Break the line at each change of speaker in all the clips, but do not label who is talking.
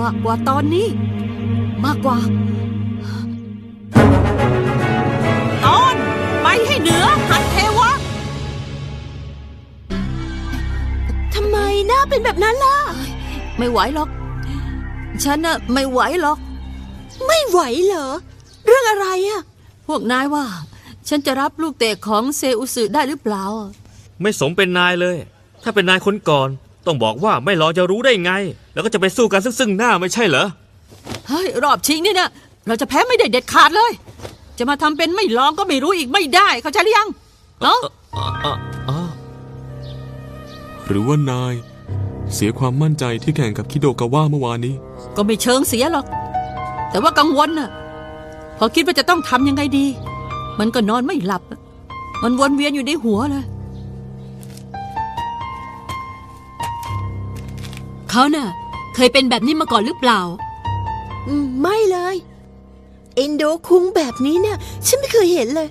มากกว่าตอนนี้ มากกว่า ตอนไปให้เหนือหันเทวะ
ทำไมหน้าเป็นแบบนั้นล่ะ
ไม่ไหวหรอก ฉันน่ะไม่ไหวหรอก
ไม่ไหวเหรอ เรื่องอะไรอะ
พวกนายว่า ฉันจะรับลูกเตะของเซอุสึได้หรือเปล่า
ไม่สมเป็นนายเลย ถ้าเป็นนายคนก่อน ต้องบอกว่าไม่รอจะรู้ได้ไง แล้วก็จะไปสู้กันซึ่งซึ่งหน้าไม่ใช่เหรอ
เฮ้ย รอบชิงนี่นะเราจะแพ้ไม่ได้เด็ดขาดเลย จะมาทำเป็นไม่ลองก็ไม่รู้อีกไม่ได้ เข้าใจหรือยังเนาะ
อะอะ
หรือว่านาย เสียความมั่นใจที่แข่งกับคิโดกาวะเมื่อวานนี้
ก็ไม่เชิงเสียหรอก แต่ว่ากังวลน่ะ พอคิดว่าจะต้องทำยังไงดี มันก็นอนไม่หลับอะมันวนเวียนอยู่ในหัวเลย
เขาน่ะ เคยเป็นแบบนี้มาก่อนหรือเปล่า
อืม ไม่เลย เอนโดคุงแบบนี้เนี่ย ฉันไม่เคยเห็นเลย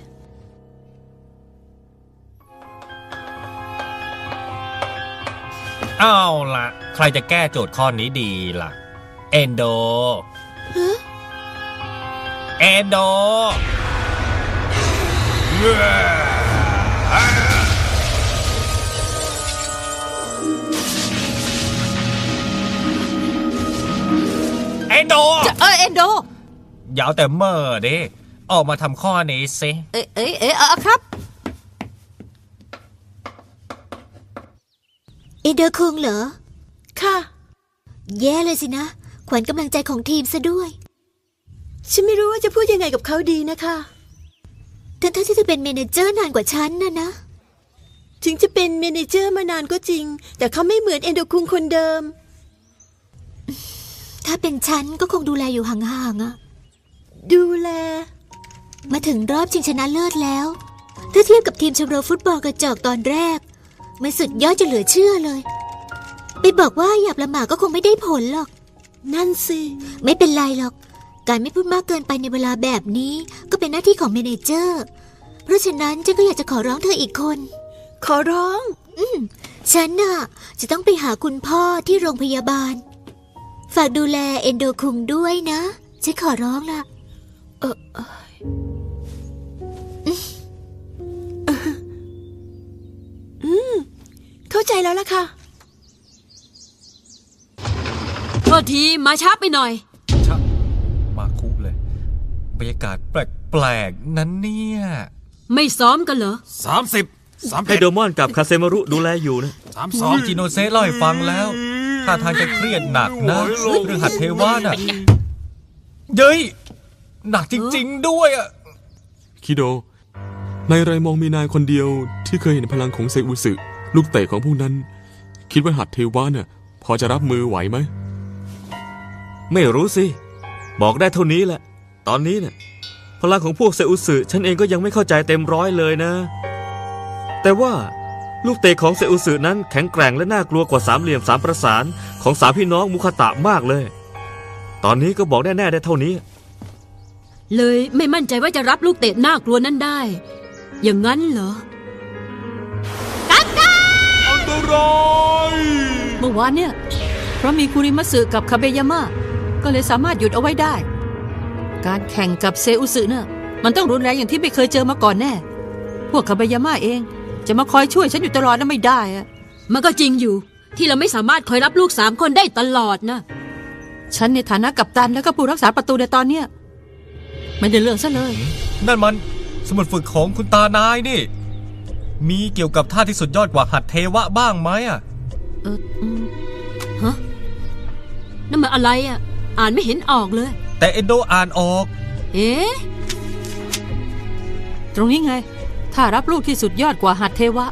เอาล่ะใครจะแก้โจทย์ข้อนี้ดีล่ะ เอนโด
ฮะ
เอนโด อนโด
จะเออเอนโด
อย่าเอาแต่เมื่อดิออกมาทำข้อนี้สิ
เอ๊ะเอ๊ะเอ๊ะเออครับ
เอเดอร์คุงเหรอ
ค่ะ
แย่เลยสินะ ขวัญกำลังใจของทีมซะด้วย
ฉันไม่รู้ว่าจะพูดยังไงกับเขาดีนะคะ
ทั้งๆที่เธอเป็นเมเนเจอร์นานกว่าฉันนะนะ
ถึงจะเป็นเมเนเจอร์มานานก็จริง แต่เขาไม่เหมือนเอนโดคุงคนเดิม
ถ้าเป็นฉันก็คงดูแลอยู่ห่างๆอะ
ดูแล
มาถึงรอบชิงชนะเลิศแล้ว ถ้าเทียบกับทีมชมรมฟุตบอลกระจอกตอนแรก มันสุดยอดจะเหลือเชื่อเลย ไปบอกว่าอย่าประมาทก็คงไม่ได้ผลหรอก
นั่นสิ
ไม่เป็นไรหรอก การไม่พูดมากเกินไปในเวลาแบบนี้ก็เป็นหน้าที่ของเมเนเจอร์ เพราะฉะนั้นฉันก็อยากจะขอร้องเธออีกคน
ขอร้อง
ฉันน่ะจะต้องไปหาคุณพ่อที่โรงพยาบาล ฝากดูแลเอนโดคุงด้วยนะฉันขอร้องล่ะ
เออเอยอืมเข้าใจแล้วล่ะค่ะ
โทษทีมาช้าไปหน่อย
ชะมาคุเลย บรรยากาศแปลกๆ นั้นเนี่ย
ไม่ซ้อมกันเหรอ
สามสิบสาม
ให้โดมอนกับคาเซมารุดูแลอยู่นะ
สาม
ส
ส
อ
องง
จิโนเซะเล่าให้ฟังแล้ว ท่าทางจะเครียดหนักนะเรื่องหัดเทวาน่ะเย้ยหนักจริง ๆ ด้วยอะ
คิโดนายไรมองมีนายคนเดียวที่เคยเห็นพลังของเซอุสึลูกเตะของพวกนั้น คิดว่าหัดเทวะเนี่ยพอจะรับมือไหวไหม
ไม่รู้สิ บอกได้เท่านี้แหละ ตอนนี้เนี่ยพลังของพวกเซอุสึฉันเองก็ยังไม่เข้าใจเต็มร้อยเลยนะ แต่ว่า ลูกเตะของเซอุสึนั้นแข็งแกร่งและน่ากลัวกว่าสามเหลี่ยมสามประสานของสามพี่น้องมุคตะมากเลย ตอนนี้ก็บอกได้แน่ได้เท่านี้
เลยไม่มั่นใจว่าจะรับลูกเตะน่ากลัวนั้นได้ อย่างนั้นเหรอ
เมื่อวานเนี่ย เพราะมีคุริมัสึกับคาเบยามะก็เลยสามารถหยุดเอาไว้ได้ การแข่งกับเซอุสึเน่ะมันต้องรุนแรงอย่างที่ไม่เคยเจอมาก่อนแน่ พวกคาเบยามะเอง จะมาคอยช่วยฉันอยู่ตลอดน่ะไม่ได้อะ
มันก็จริงอยู่ ที่เราไม่สามารถคอยรับลูกสามคนได้ตลอดนะ
ฉันในฐานะกัปตันแล้วก็ผู้รักษาประตูในตอนเนี้ยไม่ได้เรื่องซะเลย
นั่นมันสมุดฝึกของคุณตานายนี่ มีเกี่ยวกับท่าที่สุดยอดกว่าหัดเทวะบ้างไหมอะ
เอออืม
นั่นมันอะไรอะ อ่านไม่เห็นออกเลย
แต่เอนโดอ่านออก
เอ๊ะ
ตรงนี้ไง ถ้ารับลูกที่สุดยอดกว่าหัดเทวะ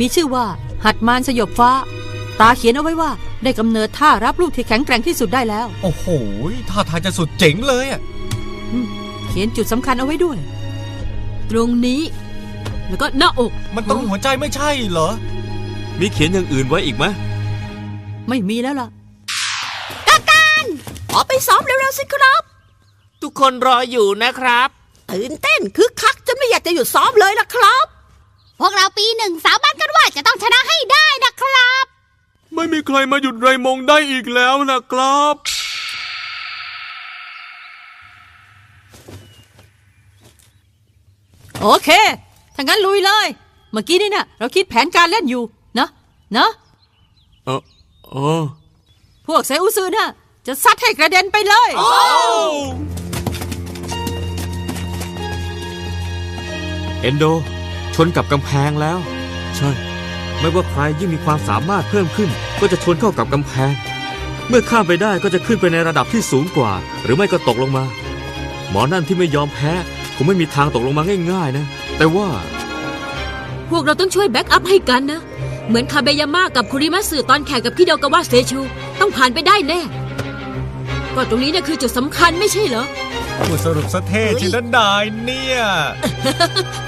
มีชื่อว่า หัดมารสยบฟ้า ตาเขียนเอาไว้ว่าได้กำเนิดท่ารับลูกที่แข็งแกร่งที่สุดได้แล้ว
โอ้โหท่าทางจะสุดเจ๋งเลยอะ
เขียนจุดสำคัญเอาไว้ด้วย
ตรงนี้ แล้วก็หน้าอก
มันต้องหัวใจไม่ใช่เหรอ
มีเขียนอย่างอื่นไว้อีกไหม
ไม่มีแล้วล่ะ
ขอไปซ้อมเร็วๆสิครับ
ทุกคนรออยู่นะครับ
ตื่นเต้นคึกคักจนไม่อยากจะหยุดซ้อมเลยล่ะครับ
พวกเราปีหนึ่งสาบานกันว่าจะต้องชนะให้ได้นะครับ
ใครมาหยุดไรมงได้อีกแล้วนะครับ
โอเค ถ้างั้นลุยเลย เมื่อกี้นี่นะเราคิดแผนการเล่นอยู่นะนะ
เออเออ
พวกเซอุซึน่ะจะซัดให้กระเด็นไปเลย
เอนโด ชนกับกำแพงแล้ว
ใช่
ไม่ว่าใครยิ่งมีความสามารถเพิ่มขึ้น ก็จะชนเข้ากับกำแพง เมื่อข้ามไปได้ก็จะขึ้นไปในระดับที่สูงกว่า หรือไม่ก็ตกลงมา หมอนั่นที่ไม่ยอมแพ้คงไม่มีทางตกลงมาง่าย ๆ นะ แต่ว่า
พวกเราต้องช่วยแบ็กอัพให้กันนะ เหมือนคาเบยาม่ากับคุริมัสึตอนแข่งกับคิโดกาวะเซชู ต้องผ่านไปได้แน่ก็ตรงนี้นะคือจุดสำคัญไม่ใช่เหรอ
พูดสรุปสะเท่จริงนะนายเนี่ย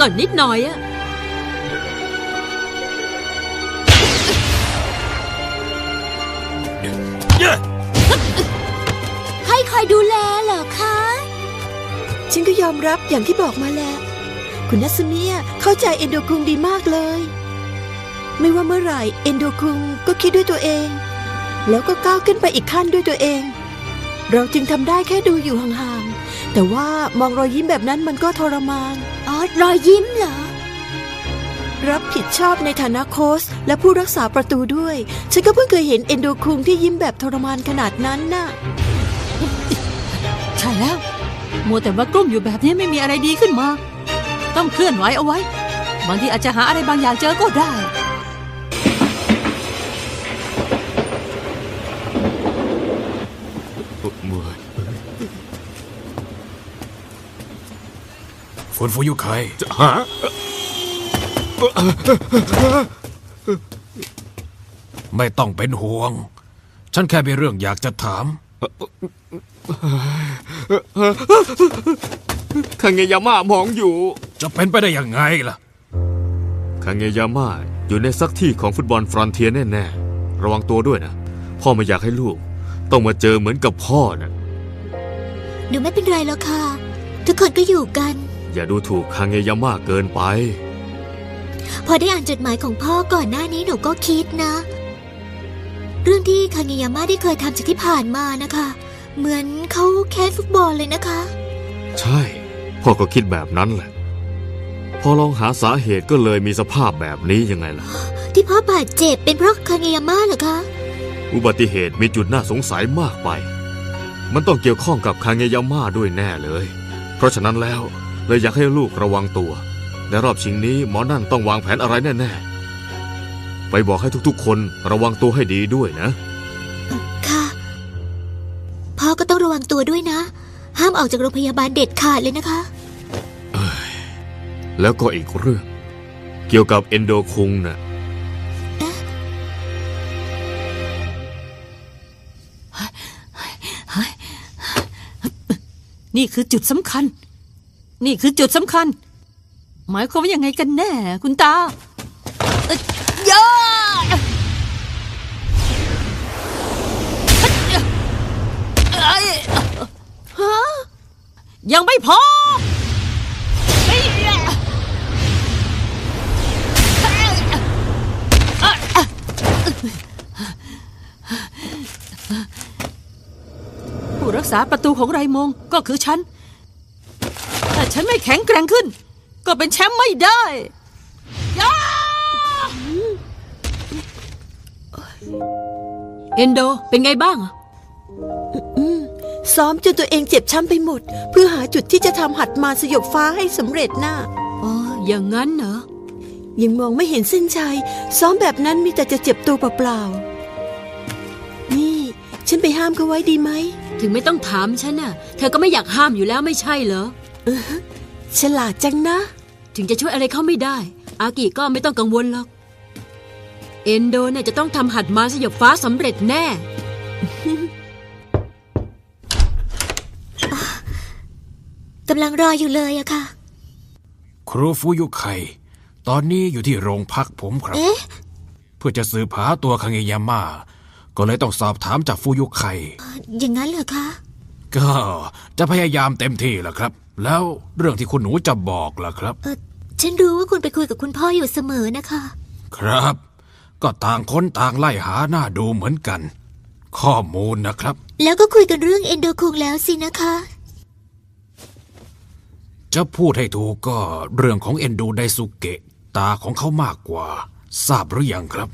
ก่อนนิดหน่อยอะ
ให้คอยดูแลเหรอคะ
ฉันก็ยอมรับอย่างที่บอกมาแหล้วคุณนัสเมียเข้าใจเอนโดคุงดีมากเลย ไม่ว่าเมื่อไหร่เอนโดคุงก็คิดด้วยตัวเอง แล้วก็ก้าวขึ้นไปอีกขั้นด้วยตัวเอง เราจึงทำได้แค่ดูอยู่ห่างๆ แต่ว่ามองรอยยิ้มแบบนั้นมันก็ทรมาน
อ๋อ รอยยิ้มเหรอ
รับผิดชอบในฐานะโค้ชและผู้รักษาประตูด้วย ฉันก็เพิ่งเคยเห็นเอนโดคุงที่ยิ้มแบบทรมานขนาดนั้นน่ะ
ใช่แล้ว มัวแต่ว่ากลุ้มอยู่แบบนี้ไม่มีอะไรดีขึ้นมา ต้องเคลื่อนไหวเอาไว้ บางทีอาจจะหาอะไรบางอย่างเจอก็ได้
ฝนฟูยุไค
ฮะ
ไม่ต้องเป็นห่วง ฉันแค่มีเรื่องอยากจะถาม
คังเงยาม่ามองอยู่
จะเป็นไปได้ยังไงล่ะ
คังเงยาม่าอยู่ในสักที่ของฟุตบอลฟรอนเทียแน่ๆ ระวังตัวด้วยนะ พ่อไม่อยากให้ลูก ต้องมาเจอเหมือนกับพ่อนะ
หนูไม่เป็นไรแล้วค่ะ ทุกคนก็อยู่กัน
อย่าดูถูกคังเงยาม่าเกินไป
พอได้อ่านจดหมายของพ่อก่อนหน้านี้หนูก็คิดนะ เรื่องที่คางยาม่าได้เคยทำจากที่ผ่านมานะคะ เหมือนเขาแค้นฟุตบอลเลยนะคะ
ใช่ พ่อก็คิดแบบนั้นแหละ พอลองหาสาเหตุก็เลยมีสภาพแบบนี้ยังไงล่ะ
ที่พ่อบาดเจ็บเป็นเพราะคางยาม่าเหรอคะ
อุบัติเหตุมีจุดน่าสงสัยมากไป มันต้องเกี่ยวข้องกับคางเงยาม่าด้วยแน่เลย เพราะฉะนั้นแล้ว เลยอยากให้ลูกระวังตัว ในรอบชิงนี้หมอนั่นต้องวางแผนอะไรแน่ๆ ไปบอกให้ทุกๆ คนระวังตัวให้ดีด้วยนะ
ค่ะ พ่อก็ต้องระวังตัวด้วยนะ ห้ามออกจากโรงพยาบาลเด็ดขาดเลยนะคะ
แล้วก็อีกเรื่อง เกี่ยวกับเอนโดคุงน่ะ
นี่คือจุดสำคัญ นี่คือจุดสำคัญ หมายความว่ายังไงกันแน่ คุณตาเยอะฮะยังไม่พอผู้รักษาประตูของไรมงก็คือฉัน แต่ฉันไม่แข็งแกร่งขึ้น ก็เป็นแชมป์ไม่ได้ย่า
เอนโดเป็นไงบ้างอะ
ซ้อมจนตัวเองเจ็บช้ำไปหมด เพื่อหาจุดที่จะทำหัดมาสยบฟ้าให้สำเร็จน่ะ
อ๋ออย่างนั้นเหรอ
ยังมองไม่เห็นเส้นชัย ซ้อมแบบนั้นมีแต่จะเจ็บตัวเปล่าๆ นี่ ฉันไปห้ามเขาไว้ดีไหม
ถึงไม่ต้องถามฉันน่ะ เธอก็ไม่อยากห้ามอยู่แล้วไม่ใช่เหรอ
ฉลาดจังนะ
ถึงจะช่วยอะไรเขาไม่ได้ อากิก็ไม่ต้องกังวลหรอก เอนโดเนี่ยจะต้องทำหัดมาสยบฟ้าสำเร็จแน่
กำลังรออยู่เลยอะค่ะ
ครูฟูยุไคตอนนี้อยู่ที่โรงพักผมครับ
เอ๊ะ
เพื่อจะสืบหาตัวคังเงยาม่าก็เลยต้องสอบถามจากฟูยุไค
อย่างนั้นเหรอคะ
ก็จะพยายามเต็มที่แหละครับ แล้วเรื่องที่คุณหนูจะบอกล่ะครับ
เออฉันรู้ว่าคุณไปคุยกับคุณพ่ออยู่เสมอนะคะ
ครับ ก็ต่างคนต่างไล่หาหน้าดูเหมือนกัน ข้อมูลนะครับ
แล้วก็คุยกันเรื่องเอนโดคุงแล้วสินะคะ
จะพูดให้ถูกก็เรื่องของเอนดูไดสุเกะตาของเขามากกว่า ทราบหรือยังครับ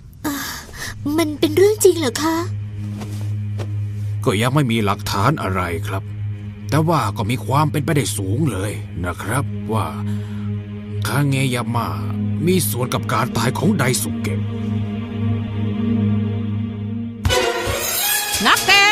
มันเป็นเรื่องจริงเหรอคะ
ก็ยังไม่มีหลักฐานอะไรครับ แต่ว่าก็มีความเป็นไปได้สูงเลยนะครับว่าคาเงยาม่ามีส่วนกับการตายของไดสุเกะ
นักเตะ